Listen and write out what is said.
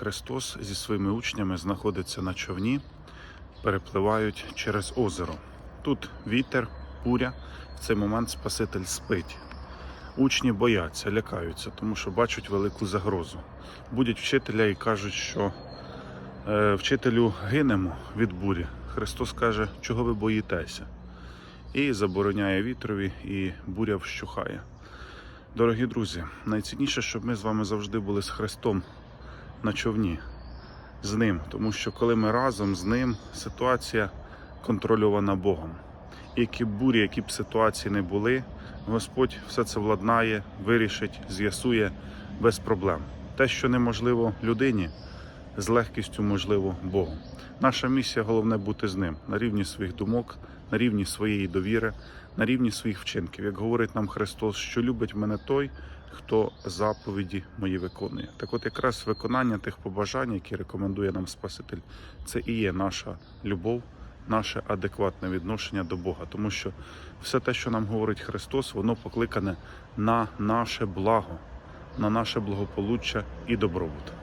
Христос зі своїми учнями знаходиться на човні, перепливають через озеро. Тут вітер, буря. В цей момент Спаситель спить. Учні бояться, лякаються, тому що бачать велику загрозу. Будять вчителя і кажуть, що е, вчителю гинемо від бурі. Христос каже, чого ви боїтеся? І забороняє вітрові, і буря вщухає. Дорогі друзі, найцінніше, щоб ми з вами завжди були з Христом на човні, з ним, тому що коли ми разом з ним, ситуація контрольована Богом. І які бурі, які б ситуації не були, Господь все це владнає, вирішить, з'ясує без проблем. Те, що неможливо людині, з легкістю можливо Богу. Наша місія головне бути з ним на рівні своїх думок, на рівні своєї довіри, на рівні своїх вчинків. Як говорить нам Христос, що любить мене той, хто заповіді мої виконує. Так от якраз виконання тих побажань, які рекомендує нам Спаситель, це і є наша любов, наше адекватне відношення до Бога. Тому що все те, що нам говорить Христос, воно покликане на наше благо, на наше благополуччя і добробут.